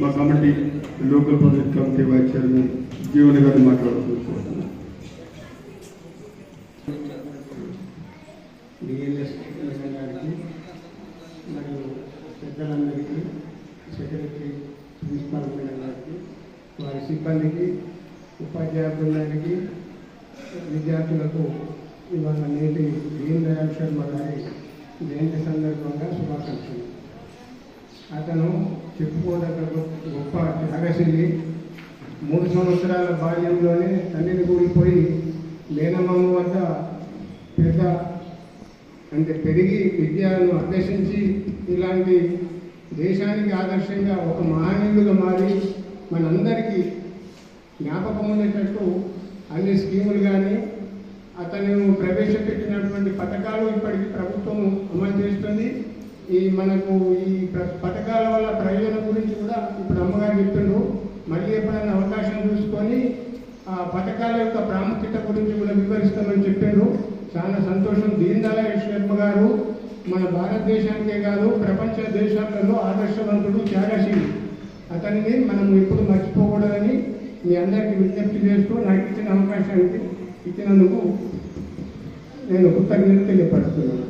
మా committee local project committee vice chairman Jeevan గారు మాట్లాడుతున్నాను మరియు పెద్దలందరికీ సెక్రటరీ ప్రిన్సిపాల్ మేడం గారికి వారి సిబ్బందికి ఉపాధ్యాయ బృందానికి విద్యార్థులకు ఇవాళ నేటి దీన్ దయాళ్ శర్మ గారి జయంతి సందర్భంగా శుభాకాంక్షలు. అతను చెప్పుకోదగ్గ గొప్ప త్యాగశీలి మూడు సంవత్సరాల బాల్యంలోనే తండ్రిని కూలిపోయి మేనమామ వద్ద పెద్ద అంటే పెరిగి విద్యను అభ్యసించి ఇలాంటి దేశానికి ఆదర్శంగా ఒక మహనీయులుగా మారి మనందరికీ జ్ఞాపకం ఉండేటట్టు అన్ని స్కీములు కానీ అతను ప్రవేశపెట్టినటువంటి పథకాలు ఇప్పటికీ ప్రభుత్వం అమలు చేస్తుంది. ఈ మనకు ఈ ప్ర- పథకాల వల్ల ప్రయోజనం గురించి కూడా ఇప్పుడు అమ్మగారు చెప్పిండ్రు మళ్ళీ ఎప్పుడైనా అవకాశం చూసుకొని ఆ పథకాల యొక్క ప్రాముఖ్యత గురించి కూడా వివరిస్తామని చెప్పిండ్రు చాలా సంతోషం. దీన్ దయాళ్ శర్మ గారు మన భారతదేశానికే కాదు ప్రపంచ దేశాలలో ఆదర్శవంతుడు త్యాగశీలి. అతనిని మనం ఎప్పుడు మర్చిపోకూడదని మీ అందరికీ విజ్ఞప్తి చేస్తూ నాకు ఇచ్చిన అవకాశానికి ఇచ్చినందుకు నేను కృతజ్ఞత తెలియపడుతున్నాను